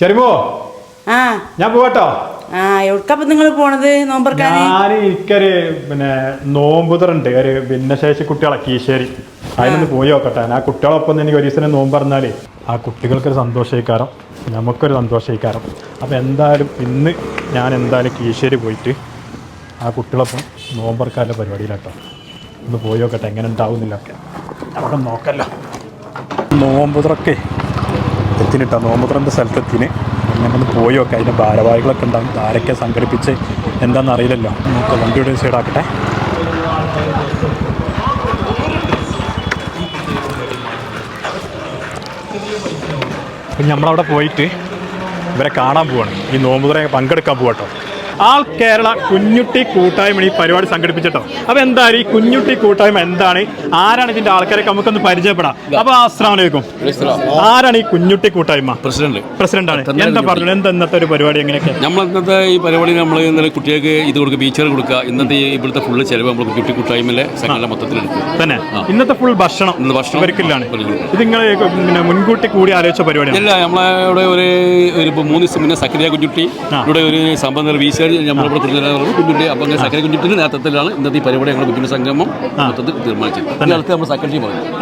ചെറുമോ? ആ. ഞാൻ പോകട്ടോ ആ എവിടക്കപ്പം നിങ്ങൾ പോണത്? നോമ്പർക്കാന്? ഞാൻ എനിക്കൊരു പിന്നെ നോമ്പുതറുണ്ട്. ഒരു ഭിന്നശേഷി കുട്ടികളെ കീശേരി. അതിനൊന്ന് പോയി നോക്കട്ടെ. ആ കുട്ടികളൊപ്പം എനിക്ക് ഒരു ദിവസം നോമ്പ് പറഞ്ഞാൽ ആ കുട്ടികൾക്കൊരു സന്തോഷീകാരം നമുക്കൊരു സന്തോഷീകാരം അപ്പം എന്തായാലും ഇന്ന് ഞാൻ എന്തായാലും കീശേരി പോയിട്ട് ആ കുട്ടികളൊപ്പം നോമ്പർക്കാരുടെ പരിപാടിയിലാട്ടോ. ഒന്ന് പോയി നോക്കട്ടെ. എങ്ങനെ ഉണ്ടാവുന്നില്ല. ഒക്കെ നമുക്ക് നോക്കല്ലോ. നോമ്പുതറൊക്കെ. എത്തിനിട്ടോ നോമ്പുതറന്റെ സ്ഥലത്തെത്തിന് അങ്ങനെ പോയി ഒക്കെ അതിന്റെ ഭാരവാഹികളൊക്കെ ഉണ്ടാകും ആരൊക്കെ സംഘടിപ്പിച്ച് എന്താണെന്ന് അറിയില്ലല്ലോ. നമുക്ക് വണ്ടിയുടെ സൈഡാക്കട്ടെ. നമ്മളവിടെ പോയിട്ട് ഇവരെ കാണാൻ പോവാണ്. ഈ നോമ്പുതുറ പങ്കെടുക്കാൻ പോകട്ടോ ആൾ കേരള കുഞ്ഞുട്ടി കൂട്ടായ്മ ഈ പരിപാടി സംഘടിപ്പിച്ചിട്ടോ അപ്പൊ എന്താണ് ഈ കുഞ്ഞുട്ടി കൂട്ടായ്മ എന്താണ്? ആരാണ് ഇതിന്റെ ആൾക്കാരൊക്കെ? നമുക്കൊന്ന് പരിചയപ്പെടാം. അപ്പൊ അസ്സാം വലൈക്കും ആരാണ് ഈ കുഞ്ഞുട്ടി കൂട്ടായ്മ? പ്രസിഡന്റ്. പ്രസിഡന്റ് ആണ് എന്താ പറഞ്ഞു എന്താ ഇന്നത്തെ ഒരു പരിപാടി എങ്ങനെയൊക്കെ? നമ്മൾ ഇന്നത്തെ ഈ പരിപാടി നമ്മൾ ഇന്നലെ കുട്ടികൾക്ക് ഇത് കൊടുക്കുക ബീച്ചർ കൊടുക്കുക. ഇന്നത്തെ ഇവിടുത്തെ ഫുള്ള് ചെലവ് നമ്മൾ കുട്ടി കൂട്ടായ്മയിലെ സംഘടന മൊത്തത്തിൽ തന്നെ. ഇന്നത്തെ ഫുൾ ഭക്ഷണം ഭക്ഷണം ഒരിക്കലാണ് ഇത് നിങ്ങൾ പിന്നെ മുൻകൂട്ടി കൂടി ആലോചിച്ച പരിപാടിയാണ്. ഇല്ല നമ്മളെ ഇവിടെ ഒരു മൂന്ന് ദിവസം മുന്നേ സക്രിയ കുഞ്ഞുട്ടി. ഇവിടെ ഒരു സംബന്ധ ബീച്ചർ നമ്മളിവിടെ കുഞ്ഞുട്ടി കുഞ്ഞുട്ടി അപ്പം അങ്ങനെ സക്കര കുഞ്ഞുട്ടിന്റെ നേതൃത്വത്തിലാണ് ഇന്നത്തെ ഈ പരിപാടി ഞങ്ങൾ കുഞ്ഞുട്ടി സംഗമം മൊത്തത്തിൽ തീരുമാനിച്ചത്. ഈ അടുത്ത് നമ്മൾ സെക്രട്ടറി പറഞ്ഞു.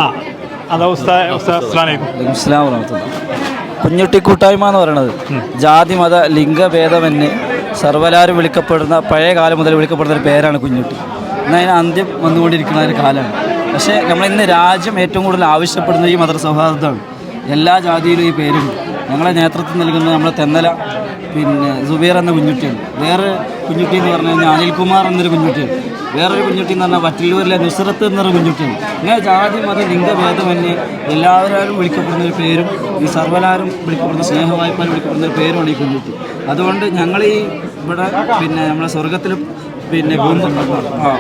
കുഞ്ഞുട്ടി കൂട്ടായ്മ എന്ന് പറയുന്നത് ജാതി മത ലിംഗഭേദമന്യേ സർവലാരും വിളിക്കപ്പെടുന്ന പഴയ കാലം മുതൽ വിളിക്കപ്പെടുന്ന ഒരു പേരാണ് കുഞ്ഞുട്ടി. എന്നാൽ അതിന് അന്ത്യം വന്നുകൊണ്ടിരിക്കുന്ന ഒരു കാലമാണ്. പക്ഷേ നമ്മൾ ഇന്ന് രാജ്യം ഏറ്റവും കൂടുതൽ ആവശ്യപ്പെടുന്ന ഈ മതസൗഹാർദ്ദമാണ് എല്ലാ ജാതിയിലും ഈ പേരുണ്ട്. ഞങ്ങളെ നേതൃത്വം നൽകുന്നത് നമ്മളെ തെന്നല പിന്നെ സുബീർ എന്ന കുഞ്ഞുട്ടിയാണ് വേറെ കുഞ്ഞുട്ടി എന്ന് പറഞ്ഞു കഴിഞ്ഞാൽ അനിൽകുമാർ എന്നൊരു കുഞ്ഞുട്ടിയാണ് വേറൊരു കുഞ്ഞുട്ടി എന്ന് പറഞ്ഞാൽ വറ്റിലൂരിലെ നുസ്രത്ത് എന്നൊരു കുഞ്ഞുട്ടിയാണ് ഇങ്ങനെ ജാതി മത ലിംഗഭേദമന്യേ എല്ലാവരും വിളിക്കപ്പെടുന്ന ഒരു പേരും ഈ സർവലാരും വിളിക്കപ്പെടുന്ന സ്നേഹവായ്പാൽ വിളിക്കപ്പെടുന്ന ഒരു പേരുമാണ് ഈ കുഞ്ഞുട്ടി. അതുകൊണ്ട് ഞങ്ങൾ ഈ ഇവിടെ പിന്നെ നമ്മളെ സ്വർഗത്തിലും പിന്നെ ഭൂമി ആ,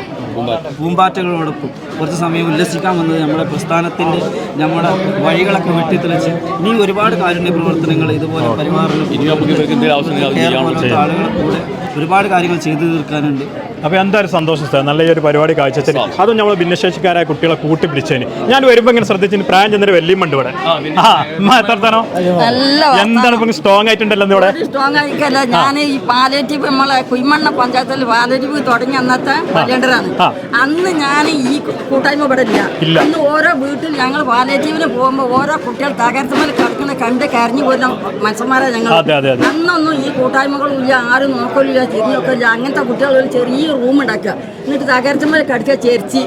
പൂമ്പാറ്റകളോടൊപ്പം കുറച്ച് സമയം ഉല്ലസിക്കാൻ വന്നത് നമ്മുടെ പ്രസ്ഥാനത്തിന്റെ നമ്മുടെ വഴികളൊക്കെ വെട്ടിത്തെളിച്ച് ഇനി ഒരുപാട് കാരുണ്യ പ്രവർത്തനങ്ങൾ ഇതുപോലെ പോലത്തെ ആളുകളെ കൂടെ ഒരുപാട് കാര്യങ്ങൾ ചെയ്തു തീർക്കാനുണ്ട്. അപ്പൊ എന്തായാലും സന്തോഷം സാർ നല്ല ഈ ഒരു പരിപാടി കാഴ്ചത്തിന് അതും നമ്മൾ ഭിന്നശേഷിക്കാരായ കുട്ടികളെ കൂട്ടിപ്പിടിച്ചതിന്. ഞാൻ വരുമ്പോൾ ഇങ്ങനെ ശ്രദ്ധിച്ചിന് പ്രായം ചെന്നൊരു വെല്ലിമുണ്ട് ഇവിടെ. ആ എത്രത്താനോ എന്താണ് ഇപ്പം സ്ട്രോങ് ആയിട്ടുണ്ടല്ലോ ഇവിടെ? സ്ട്രോങ് ആയിക്കല്ല ഞാൻ ഈ പാലേറ്റീവ് നമ്മളെ കുയ്മണ്ണ പഞ്ചായത്തിൽ പാലേറ്റീവ് തുടങ്ങി അന്നത്തെ വരേണ്ടതാണ് അന്ന് ഞാൻ ഈ കൂട്ടായ്മ ഇവിടെ ഇല്ല. അന്ന് ഓരോ വീട്ടിൽ ഞങ്ങൾ പാലേറ്റീവിന് പോകുമ്പോൾ ഓരോ കുട്ടികൾ തകർത്തുമ്പോൾ കിടക്കുന്ന കണ്ട് കരഞ്ഞു പോരുന്ന മനുഷ്യന്മാരെ ഞങ്ങൾ അതെ, അതെ, അതെ. അന്നൊന്നും ഈ കൂട്ടായ്മകളും ഇല്ല ആരും നോക്കലില്ല തിരിഞ്ഞൊക്കെ ഇല്ല അങ്ങനത്തെ കുട്ടികൾ ഒരു ചെറിയ റൂം ഉണ്ടാക്കുക എന്നിട്ട് തകർത്തുമ്പോൾ കടിച്ച ചേർച്ചി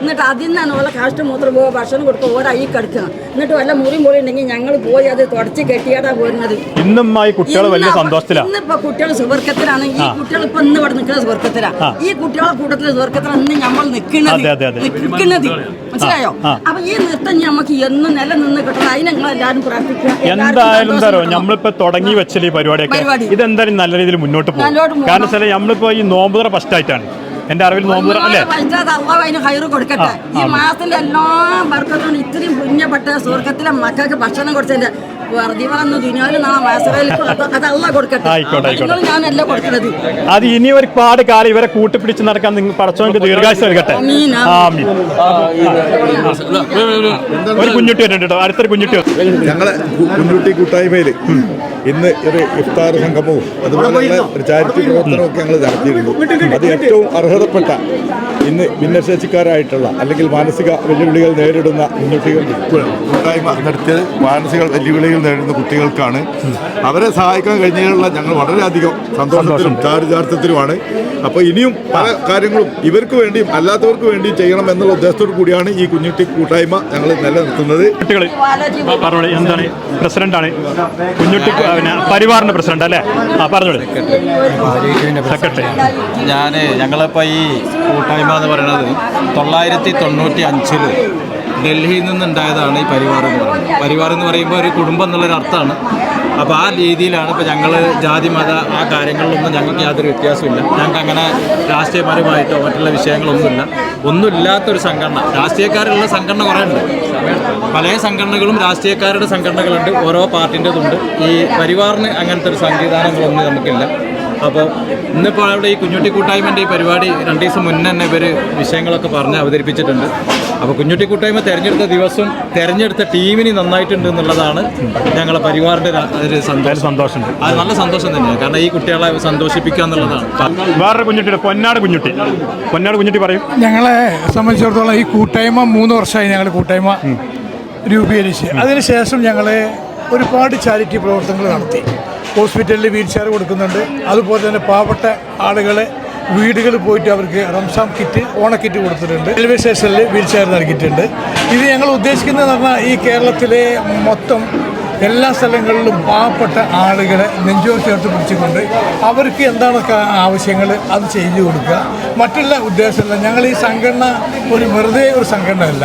എന്നിട്ട് അതിൽ നിന്നാണ് ഓരോ കാഷ്ടമൂത്രം പോവുക ഭക്ഷണം കൊടുക്കുക ഓരോ ഈ കിടക്കുക. എന്നിട്ട് വല്ല മുറി മുറി ഉണ്ടെങ്കിൽ ഞങ്ങൾ പോയി അത് തുടച്ച് കെട്ടിയാടാ പോരുന്നത്. ഇന്നും ഈ കുട്ടികൾ വലിയ സന്തോഷത്തിലാണ് ഇന്നിപ്പോ കുട്ടികൾ സുവർക്കത്തിലാണ് ഈ കുട്ടികൾ ഇപ്പൊ ഇന്ന് ഇവിടെ നിൽക്കുന്ന സുവർക്കത്തിലാണ് ഈ കുട്ടികളെ കൂട്ടത്തിൽ സുവർക്കത്തിലാണ് ഇന്ന് നമ്മൾ നിൽക്കുന്നത്. നിൽക്കുന്നത്. മനസ്സിലായോ. അപ്പൊ ഈ നൃത്തം നമുക്ക് എന്നും നിലനിന്ന് കിട്ടണം. അതിന് ഞങ്ങൾ എല്ലാവരും പ്രാർത്ഥിക്കുക. എന്തായാലും തരോ. നമ്മളിപ്പോ തുടങ്ങി വെച്ചില്ല ഈ പരിപാടിയൊക്കെ? പരിപാടി. ഇതെന്തായാലും നല്ല രീതിയിൽ മുന്നോട്ട് പോകും. കാരണം വെച്ചാൽ നമ്മളിപ്പോ ഈ നോമ്പുതറ ഫസ്റ്റ് ആയിട്ടാണ്. എന്റെ അറിവിൽ നോമ്പുതറ അല്ലേ? കൊടുക്കട്ടെ. ഈ മാസത്തിന്റെ എല്ലാ വർക്കത്തും ഇത്രയും പുണ്യപ്പെട്ട സ്വർഗത്തിലെ മക്കൾക്ക് ഭക്ഷണം കൊടുത്തതിന്റെ അത് അള്ളാഹ് കൊടുക്കട്ടെ. ആയിക്കോട്ടെ, ആയിക്കോട്ടെ. നിങ്ങൾ ഞാനല്ല കൊടുക്കുന്നത് അത് ഇനി ഒരുപാട് കാലം ഇവരെ കൂട്ടിപ്പിടിച്ച് നടക്കാൻ നിങ്ങൾ പടച്ചോണ്ട് ദീർഘായുസ് നൽകട്ടെ. ഒരു കുഞ്ഞുട്ടി വരുന്നുണ്ട് കേട്ടോ. അടുത്തൊരു കുഞ്ഞുട്ടി. ഞങ്ങളെ കുഞ്ഞുട്ടി കൂട്ടായ്മയിൽ ഇന്ന് ഒരു ഇഫ്താർ സംഗമവും അതുപോലെയുള്ള ഒരു ചാരിറ്റി പ്രവർത്തനമൊക്കെ ഞങ്ങൾ നടത്തിയിരുന്നു. അത് ഏറ്റവും അർഹതപ്പെട്ട ഇന്ന് ഭിന്നശേഷിക്കാരായിട്ടുള്ള അല്ലെങ്കിൽ മാനസിക വെല്ലുവിളികൾ നേരിടുന്ന കുട്ടികൾ കൂട്ടായ്മ നടത്തിയത് മാനസിക വെല്ലുവിളികൾ നേരിടുന്ന കുട്ടികൾക്കാണ്. അവരെ സഹായിക്കാൻ കഴിഞ്ഞുള്ള ഞങ്ങൾ വളരെയധികം സന്തോഷത്തിലും ചാരിതാർത്ഥത്തിലുമാണ് അപ്പോൾ ഇനിയും പല കാര്യങ്ങളും ഇവർക്ക് വേണ്ടിയും അല്ലാത്തവർക്ക് വേണ്ടിയും ചെയ്യണം എന്നുള്ള ഉദ്ദേശത്തോടു കൂടിയാണ് ഈ കുഞ്ഞുട്ടി കൂട്ടായ്മ ഞങ്ങൾ നിലനിർത്തുന്നത്. കുട്ടികൾ എന്താണ്? പ്രസിഡന്റാണ്. കുഞ്ഞുട്ടി പിന്നെ പരിവാറിന്റെ പ്രസിഡന്റ് അല്ലേ? ആ പറഞ്ഞോളൂ. സെക്രട്ടറി. ഞാൻ ഞങ്ങളിപ്പോൾ ഈ കൂട്ടായ്മ എന്ന് പറയുന്നത് തൊള്ളായിരത്തി തൊണ്ണൂറ്റി അഞ്ചിൽ ഡൽഹിയിൽ നിന്നുണ്ടായതാണ് ഈ പരിവാർ എന്ന് പറയുന്നത്. പരിവാർ എന്ന് പറയുമ്പോൾ ഒരു കുടുംബം എന്നുള്ളൊരു അർത്ഥമാണ് അപ്പോൾ ആ രീതിയിലാണ് ഇപ്പോൾ ഞങ്ങൾ ജാതി മത ആ കാര്യങ്ങളിലൊന്നും ഞങ്ങൾക്ക് യാതൊരു വ്യത്യാസമില്ല ഞങ്ങൾക്ക് അങ്ങനെ രാഷ്ട്രീയപരമായിട്ടോ മറ്റുള്ള വിഷയങ്ങളൊന്നുമില്ല. ഒന്നുമില്ലാത്തൊരു സംഘടന. രാഷ്ട്രീയക്കാരുള്ള സംഘടന കുറേ ഉണ്ട് പല സംഘടനകളും രാഷ്ട്രീയക്കാരുടെ സംഘടനകളുണ്ട്. ഓരോ പാർട്ടിന്റെതുണ്ട്. ഈ പരിവാറിന് അങ്ങനത്തെ ഒരു സംവിധാനങ്ങളൊന്നും നമുക്കില്ല. അപ്പോൾ ഇന്നിപ്പോൾ അവിടെ ഈ കുഞ്ഞുട്ടി കൂട്ടായ്മന്റെ ഈ പരിപാടി രണ്ട് ദിവസം മുന്നേ തന്നെ ഇവർ വിഷയങ്ങളൊക്കെ പറഞ്ഞ് അവതരിപ്പിച്ചിട്ടുണ്ട്. അപ്പോൾ കുഞ്ഞുട്ടി കൂട്ടായ്മ തിരഞ്ഞെടുത്ത ദിവസം തിരഞ്ഞെടുത്ത ടീമിന് നന്നായിട്ടുണ്ട് എന്നുള്ളതാണ് ഞങ്ങളെ പരിവാറിന്റെ ഒരു- സന്തോഷം സന്തോഷം. സന്തോഷമുണ്ട്. അത് നല്ല സന്തോഷം തന്നെയാണ്. കാരണം ഈ കുട്ടികളെ സന്തോഷിപ്പിക്കുക എന്നുള്ളതാണ്. വേറൊരു കുഞ്ഞുട്ടി പൊന്നാട് കുഞ്ഞുട്ടി. പൊന്നാട് കുഞ്ഞുട്ടി പറയും. ഞങ്ങളെ സംബന്ധിച്ചിടത്തോളം ഈ കൂട്ടായ്മ മൂന്ന് വർഷമായി ഞങ്ങൾ കൂട്ടായ്മ രൂപീകരിച്ച്. അതിനുശേഷം ഞങ്ങൾ ഒരുപാട് ചാരിറ്റി പ്രവർത്തനങ്ങൾ നടത്തി. ഹോസ്പിറ്റലിൽ വീൽ ചെയർ കൊടുക്കുന്നുണ്ട്. അതുപോലെ തന്നെ പാവപ്പെട്ട ആളുകളെ വീടുകളിൽ പോയിട്ട് അവർക്ക് റംസാം കിറ്റ് ഓണക്കിറ്റ് കൊടുത്തിട്ടുണ്ട്. റെയിൽവേ സ്റ്റേഷനിൽ വീൽ ചെയർ നൽകിയിട്ടുണ്ട്. ഇത് ഞങ്ങൾ ഉദ്ദേശിക്കുന്നതെന്ന് പറഞ്ഞാൽ ഈ കേരളത്തിലെ മൊത്തം എല്ലാ സ്ഥലങ്ങളിലും പാവപ്പെട്ട ആളുകളെ നെഞ്ചോട് ചേർത്ത് പിടിച്ചുകൊണ്ട് അവർക്ക് എന്താണ് ആവശ്യങ്ങൾ അത് ചെയ്തു കൊടുക്കുക. മറ്റുള്ള ഉദ്ദേശമല്ല ഞങ്ങൾ ഈ സംഘടന ഒരു വെറുതെ ഒരു സംഘടനയല്ല.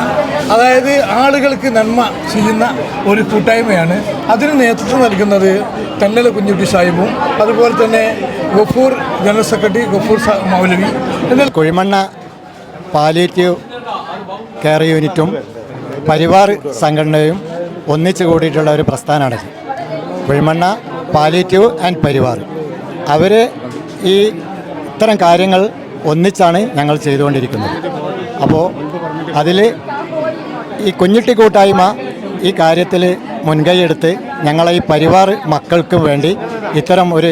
അതായത് ആളുകൾക്ക് നന്മ ചെയ്യുന്ന ഒരു കൂട്ടായ്മയാണ്. അതിന് നേതൃത്വം നൽകുന്നത് തന്നല കുഞ്ഞുട്ടി സാഹിബും അതുപോലെ തന്നെ ഗഫൂർ ജനറൽ സെക്രട്ടറി ഗഫൂർ മൗലവി. എന്നാൽ കുഴിമണ്ണ പാലിയേറ്റീവ് കെയർ യൂണിറ്റും പരിവാർ സംഘടനയും ഒന്നിച്ചു കൂടിയിട്ടുള്ള ഒരു പ്രസ്ഥാനമാണിത് വിഴിമണ്ണ പാലിറ്റീവ് ആൻഡ് പരിവാർ. അവർ ഈ ഇത്തരം കാര്യങ്ങൾ ഒന്നിച്ചാണ് ഞങ്ങൾ ചെയ്തുകൊണ്ടിരിക്കുന്നത്. അപ്പോൾ അതിൽ ഈ കുഞ്ഞിട്ടി കൂട്ടായ്മ ഈ കാര്യത്തിൽ മുൻകൈയെടുത്ത് ഞങ്ങളെ ഈ പരിവാർ മക്കൾക്കും വേണ്ടി ഇത്തരം ഒരു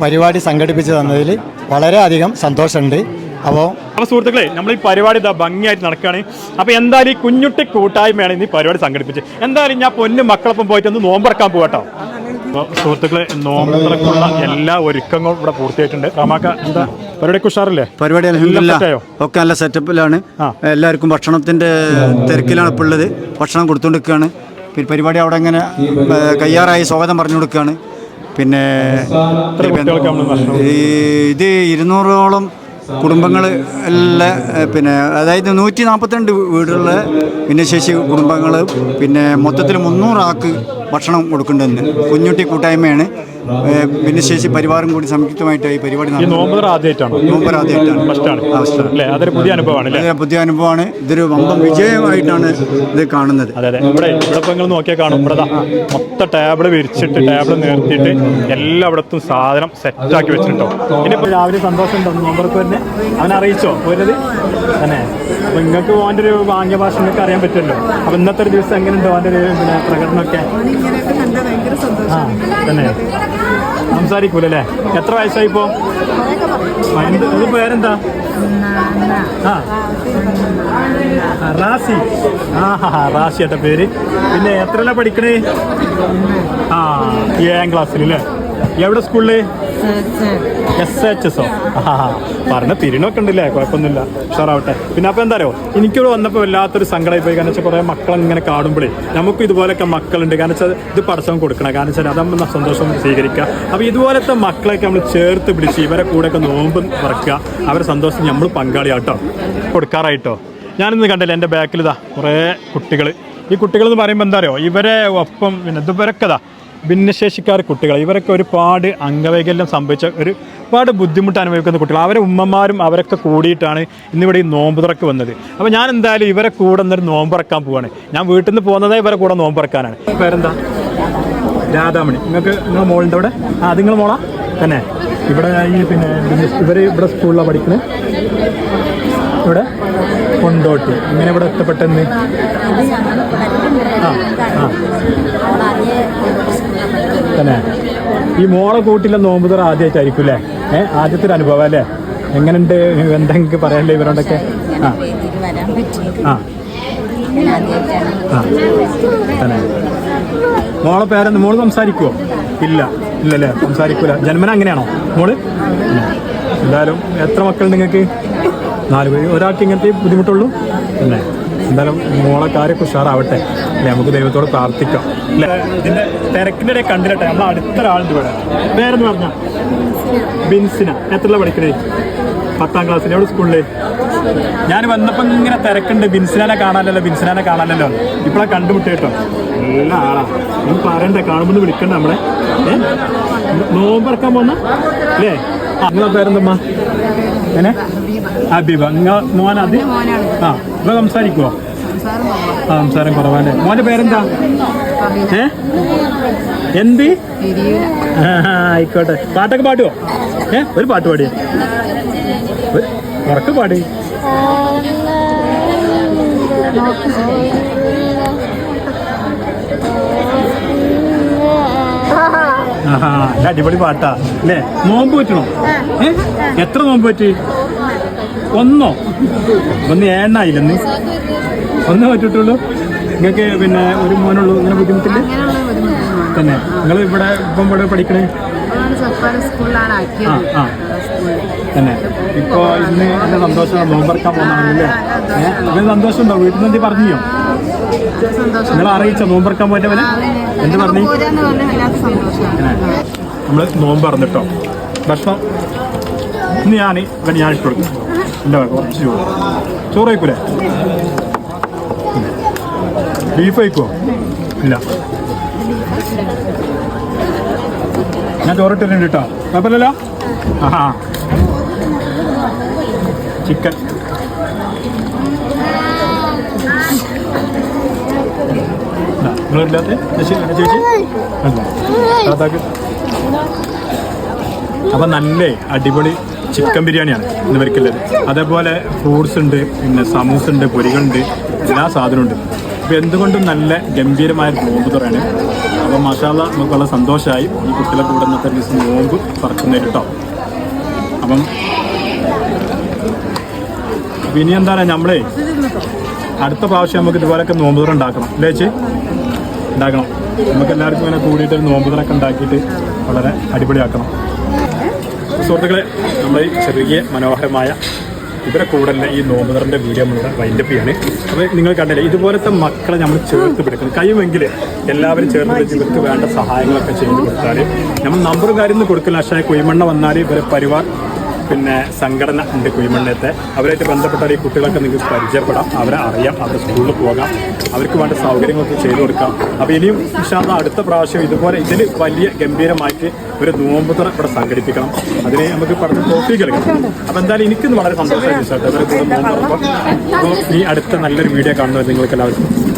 പരിപാടി സംഘടിപ്പിച്ചു തന്നതിൽ വളരെയധികം സന്തോഷമുണ്ട്. അപ്പോൾ അപ്പോൾ സുഹൃത്തുക്കളെ നമ്മൾ ഈ പരിപാടി ഇതാ ഭംഗിയായിട്ട് നടക്കുകയാണ് അപ്പോൾ എന്തായാലും ഈ കുഞ്ഞുട്ടി കൂട്ടായ്മയാണ് ഇന്ന് ഈ പരിപാടി സംഘടിപ്പിച്ച് എന്തായാലും ഞാൻ പൊന്നു മക്കളൊപ്പം പോയിട്ട് ഒന്ന് നോമ്പറക്കാൻ പോകട്ടോ അപ്പോൾ സുഹൃത്തുക്കളെ നോമ്പറക്കുള്ള എല്ലാ ഒരുക്കങ്ങളും ഇവിടെ പൂർത്തിയായിട്ടുണ്ട്. റമാക്ക എന്താ? പരിപാടി കുഷാറില്ലേ പരിപാടി? ഒക്കെ നല്ല സെറ്റപ്പിലാണ്. എല്ലാവർക്കും ഭക്ഷണത്തിന്റെ തിരക്കിലാണ് ഇപ്പോൾ ഉള്ളത്. ഭക്ഷണം കൊടുത്തുകൊണ്ടിരിക്കുകയാണ് പിന്നെ പരിപാടി അവിടെ ഇങ്ങനെ കയ്യാറായി സ്വാഗതം പറഞ്ഞു കൊടുക്കുകയാണ് പിന്നെ ഇത് ഇരുന്നൂറോളം കുടുംബങ്ങൾ എല്ലാ പിന്നെ അതായത് നൂറ്റി നാൽപ്പത്തിരണ്ട് വീടുകളിലെ ഭിന്നശേഷി കുടുംബങ്ങൾ പിന്നെ മൊത്തത്തിൽ മുന്നൂറാൾക്ക് ഭക്ഷണം കൊടുക്കേണ്ടതുണ്ട് കുഞ്ഞുട്ടി കൂട്ടായ്മയാണ്. ഭിന്നശേഷി പരിവാറും കൂടി സംയുക്തമായിട്ട് ഈ പരിപാടി ആദ്യമായിട്ടാണോ? നോമ്പർ ആദ്യമായിട്ടാണ്. അതൊരു പുതിയ അനുഭവമാണ് അല്ലേ? പുതിയ അനുഭവമാണ്. ഇതൊരു വമ്പം വിജയമായിട്ടാണ് ഇത് കാണുന്നത്. അതെ അതെ. ഇവിടെ ഇവിടെ ഇപ്പൊ നിങ്ങൾ നോക്കിയാൽ കാണും. ഇവിടെ ദാ മൊത്തം ടേബിൾ വിരിച്ചിട്ട് ടേബിൾ നിർത്തിയിട്ട് എല്ലായിടത്തും സാധനം സെറ്റാക്കി വെച്ചിട്ടുണ്ടോ ഇനിയിപ്പോ രാവിലെ സന്തോഷം ഉണ്ടോ നോമ്പർക്ക് തന്നെ. അവൻ അറിയിച്ചോ? പോരുന്നത്? തന്നെ. അപ്പൊ നിങ്ങൾക്ക് ഓന്റെ ഒരു വാങ്ങിയ ഭാഷ നിങ്ങൾക്ക് അറിയാൻ പറ്റുമല്ലോ. അപ്പൊ ഇന്നത്തെ ഒരു ദിവസം എങ്ങനെയുണ്ടോ? അവന്റെ ഒരു പിന്നെ പ്രകടനമൊക്കെ? ആ. തന്നെ സംസാരിക്കൂലല്ലേ? എത്ര വയസ്സായി ഇപ്പോ പേരെന്താ? ആ. റാസി. ആ ഹാ ഹാ റാസി ഏട്ട പേര്. പിന്നെ എത്രല്ല പഠിക്കണേ? ആ ഏഴാം ക്ലാസ്സിൽ അല്ലേ എവിടെ സ്കൂളിൽ? എസ് എച്ച് എസ് ആ പറഞ്ഞ തിരിണൊക്കെ ഉണ്ടല്ലേ കുഴപ്പമൊന്നുമില്ല. ഉഷാറാവട്ടെ. പിന്നെ അപ്പോൾ എന്താ അറിയോ? എനിക്കിവിടെ വന്നപ്പോൾ വല്ലാത്തൊരു സങ്കടമായി പോയി. കാരണം വെച്ചാൽ കുറേ മക്കളിങ്ങനെ കാണുമ്പോഴേ നമുക്ക് ഇതുപോലൊക്കെ മക്കളുണ്ട്. കാരണം വെച്ചാൽ ഇത് പടച്ചവൻ കൊടുക്കണം. കാരണം വെച്ചാൽ അതാകുമ്പോൾ സന്തോഷം സ്വീകരിക്കുക. അപ്പോൾ ഇതുപോലത്തെ മക്കളെയൊക്കെ നമ്മൾ ചേർത്ത് പിടിച്ച് ഇവരെ കൂടെയൊക്കെ നോമ്പ് പറക്കുക അവരെ സന്തോഷം നമ്മൾ പങ്കാളിയാട്ടോ. കൊടുക്കാറായിട്ടോ. ഞാനിന്ന് കണ്ടില്ല എന്റെ ബാക്കിലിതാ കുറേ കുട്ടികൾ ഈ കുട്ടികൾ എന്ന് പറയുമ്പോൾ എന്താ അറിയോ? ഇവരെ ഒപ്പം പിന്നെ ഇതുവരൊക്കെ ഇതാ ഭിന്നശേഷിക്കാർ കുട്ടികൾ. ഇവരൊക്കെ ഒരുപാട് അംഗവൈകല്യം സംഭവിച്ച ഒരു ഒരുപാട് ബുദ്ധിമുട്ട് അനുഭവിക്കുന്ന കുട്ടികൾ. അവരെ ഉമ്മമാരും അവരൊക്കെ കൂടിയിട്ടാണ് ഇന്നിവിടെ ഈ നോമ്പ് തുറക്ക് വന്നത്. അപ്പോൾ ഞാൻ എന്തായാലും ഇവരെ കൂടെ എന്നൊരു നോമ്പ് തുറക്കാൻ പോവാണ്. ഞാൻ വീട്ടിൽ നിന്ന് പോകുന്നതേ ഇവരെ കൂടെ നോമ്പ് തുറക്കാനാണ് പേരെന്താ? രാധാമണി. നിങ്ങൾക്ക് നിങ്ങൾ മോളുണ്ട് അവിടെ? ആ നിങ്ങൾ മോളാ? തന്നെ. ഇവിടെ ഈ പിന്നെ ഇവർ ഇവിടെ സ്കൂളിലാണ് പഠിക്കുന്നത് ഇവിടെ? കൊണ്ടോട്ടി. ഇങ്ങനെ ഇവിടെ എത്തപ്പെട്ടെന്ന്? ആ ആ. തന്നെ ഈ മോളെ കൂട്ടിലെ നോമ്പുതറ ആദ്യമായിട്ടായിരിക്കും അല്ലേ ഏ ആദ്യത്തെ ഒരു അനുഭവം അല്ലേ? എങ്ങനെയുണ്ട്? എന്തെങ്കിലും പറയാനല്ലേ ഇവരോടൊക്കെ? ആ. വരാൻ പറ്റിയത് ആ. ആ. തന്നെ മോളെ പേരെന്ത്? മോൾ സംസാരിക്കുവോ? ഇല്ല. ഇല്ലല്ലേ സംസാരിക്കൂല. ജന്മന അങ്ങനെയാണോ? മോൾ. എന്തായാലും എത്ര മക്കളുണ്ട് നിങ്ങൾക്ക് നാല് പേര്. ഒരാൾക്ക് ഇങ്ങനത്തെ ബുദ്ധിമുട്ടുള്ളൂ? അല്ലേ എന്തായാലും മോളെ കാര്യമൊക്കെ ഉഷാറാവട്ടെ. അല്ലെ നമുക്ക് ദൈവത്തോട് പ്രാർത്ഥിക്കാം. അല്ലേ? ഇതിന്റെ തിരക്കിന്റെ ഇടയിൽ നമ്മൾ അടുത്ത ഒരാളുണ്ട് ഇവിടെ. പേരെന്ന് പറഞ്ഞ? ബിൻസിന. എത്ര പഠിക്കണേ? പത്താം ക്ലാസ്സിൽ എവിടെ സ്കൂളിൽ ഞാൻ വന്നപ്പോൾ ഇങ്ങനെ തിരക്കുണ്ട്. ബിൻസിനെ കാണാനല്ലോ ബിൻസിനെ കാണാനല്ലോ ഇപ്പോഴാ കണ്ടുമുട്ടി കേട്ടോ. നല്ല ആളാ. ഒന്നും പറയണ്ടേ കാണുമ്പോൾ വിളിക്കണ്ട നമ്മളെ. നോമ്പറക്കാൻ പോന്ന? അല്ലേ? നിങ്ങളെ പേരെന്തമ്മ? എങ്ങനെ അബീബ. നിങ്ങൾ മോൻ ആ. ഇപ്പൊ സംസാരിക്കുവോ? ആ സംസാരം കുറവാണ് മോന്റെ പേരെന്താ? എന്ത്? ആയിക്കോട്ടെ. പാട്ടൊക്കെ പാടുവോ? ഏ? ഒരു പാട്ട് പാടി. ഉറക്കെ പാടി. അടിപൊളി പാട്ടാ. അല്ലേ? നോമ്പ് പറ്റണോ? എത്ര നോമ്പ് പറ്റി? ഒന്നോ? ഒന്ന് ഏണ്ണായില്ലെന്ന് ഒന്നേ? പറ്റിട്ടുള്ളൂ? നിങ്ങൾക്ക് പിന്നെ ഒരു മോനുള്ളൂ ഇങ്ങനെ ബുദ്ധിമുട്ടില്ല? തന്നെ. നിങ്ങൾ ഇവിടെ ഇപ്പം ഇവിടെ പഠിക്കണേ? ആ ആ. തന്നെ. ഇപ്പൊ ഇന്ന് എന്റെ സന്തോഷം നോമ്പറക്കാൻ പോകുന്നതാണല്ലേ ഏഹ് സന്തോഷം ഉണ്ടോ വീട്ടിൽ നിന്ന് പറഞ്ഞോ നിങ്ങൾ അറിയിച്ചോ? നോമ്പറക്കാൻ പോയവനെ എന്ത് പറഞ്ഞു? നമ്മൾ നോമ്പറന്നിട്ടോ വല്ലാത്ത നമ്മൾ നോമ്പ് പറഞ്ഞിട്ടോ? ഭക്ഷണം? ഇന്ന് ഞാൻ ഇവന് ഞാൻ ഇട്ട് കൊടുക്കും. എന്റെ കുറച്ച് ചോറ്. ചോറ് ബീഫ് കഴിക്കുമോ ഇല്ല. ഞാൻ ചോറിട്ടിട്ടുണ്ട് കേട്ടോ. കുഴപ്പമില്ലല്ലോ? ആ ചിക്കൻ അപ്പൊ നല്ല അടിപൊളി ചിക്കൻ ബിരിയാണിയാണ് ഇന്ന് വരയ്ക്കുള്ളത് അതേപോലെ ഫ്രൂട്ട്സ് ഉണ്ട് പിന്നെ സമൂസ ഉണ്ട് പൊരികളുണ്ട് എല്ലാ സാധനവും ഉണ്ട്. അപ്പൊ എന്തുകൊണ്ടും നല്ല ഗംഭീരമായ നോമ്പ് തുറയാണ്. അപ്പോൾ മസാല നമുക്ക് വളരെ സന്തോഷമായി ഈ കുട്ടികളെ കൂടെ ഇന്നത്തെ ദിവസം നോമ്പ് പറക്കുന്നതിന് കേട്ടോ അപ്പം പിന്നെ എന്താണ് നമ്മളേ അടുത്ത പ്രാവശ്യം നമുക്ക് ഇതുപോലൊക്കെ നോമ്പ് തുറ ഉണ്ടാക്കണം. അല്ലേ ചേച്ചി? ഉണ്ടാക്കണം. നമുക്ക് എല്ലാവർക്കും ഇങ്ങനെ കൂടിയിട്ട് നോമ്പ് തുറക്കെ ഉണ്ടാക്കിയിട്ട് വളരെ അടിപൊളിയാക്കണം. സുഹൃത്തുക്കളെ നമ്മൾ ഈ ചെറിയ മനോഹരമായ ഇവരെ കൂടല്ല ഈ നോമ്പുതറിന്റെ വീഡിയോ നമ്മളിവിടെ വൈൻഡപ്പ് ചെയ്യാണ്. അപ്പോൾ നിങ്ങൾ കണ്ടില്ലേ ഇതുപോലത്തെ മക്കളെ നമ്മൾ ചേർത്ത് പിടിക്കണം. കഴിയുമെങ്കിൽ എല്ലാവരും ചേർത്ത് ഇവർക്ക് വേണ്ട സഹായങ്ങളൊക്കെ ചെയ്ത് കൊടുത്താൽ നമ്മൾ നമ്പർ കാര്യം കൊടുക്കില്ല. പക്ഷേ കുഴിമണ്ണ വന്നാൽ ഇവരെ പരിവാർ പിന്നെ സംഘടന ഉണ്ട് കുഴിമണ്ണത്തെ അവരായിട്ട് ബന്ധപ്പെട്ട ഈ കുട്ടികളൊക്കെ നിങ്ങൾക്ക് പരിചയപ്പെടാം. അവരെ അറിയാം. അവരുടെ സ്കൂളിൽ പോകാം. അവർക്ക് വേണ്ട സൗകര്യങ്ങളൊക്കെ ചെയ്തു കൊടുക്കാം. അപ്പോൾ ഇനിയും വിശാദ അടുത്ത പ്രാവശ്യം ഇതുപോലെ ഇതിൽ വലിയ ഗംഭീരമായിട്ട് ഒരു നോമ്പുതറ ഇവിടെ സംഘടിപ്പിക്കണം. അതിന് നമുക്ക് പറഞ്ഞ ട്രോഫി കളിക്കണം അപ്പോൾ എന്തായാലും എനിക്കിന്ന് വളരെ സന്തോഷമായി സാർ അവരെ കൂടെ നോമ്പ് ഈ അടുത്ത നല്ലൊരു വീഡിയോ കാണുന്നത് നിങ്ങൾക്ക് എല്ലാവർക്കും